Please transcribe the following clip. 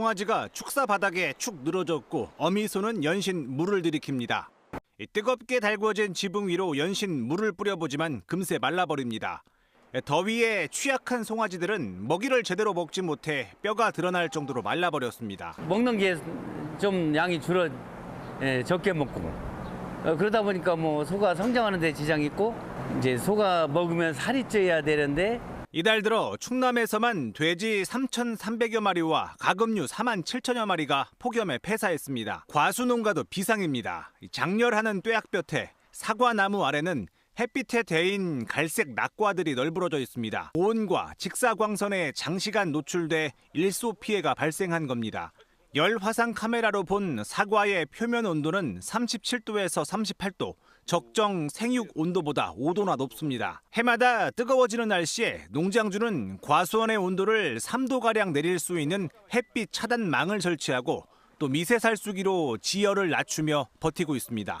송아지가 축사 바닥에 축 늘어졌고 어미소는 연신 물을 들이킵니다. 이 뜨겁게 달구어진 지붕 위로 연신 물을 뿌려보지만 금세 말라버립니다. 더위에 취약한 송아지들은 먹이를 제대로 먹지 못해 뼈가 드러날 정도로 말라버렸습니다. 먹는 게 좀 양이 줄어 예, 적게 먹고 어, 그러다 보니까 뭐 소가 성장하는 데 지장이 있고 이제 소가 먹으면 살이 쪄야 되는데 이달 들어 충남에서만 돼지 3,300여 마리와 가금류 4만 7천여 마리가 폭염에 폐사했습니다. 과수농가도 비상입니다. 장렬하는 뙤약볕에 사과나무 아래는 햇빛에 데인 갈색 낙과들이 널브러져 있습니다. 고온과 직사광선에 장시간 노출돼 일소 피해가 발생한 겁니다. 열 화상 카메라로 본 사과의 표면 온도는 37도에서 38도, 적정 생육 온도보다 5도나 높습니다. 해마다 뜨거워지는 날씨에 농장주는 과수원의 온도를 3도가량 내릴 수 있는 햇빛 차단망을 설치하고 또 미세 살수기로 지열을 낮추며 버티고 있습니다.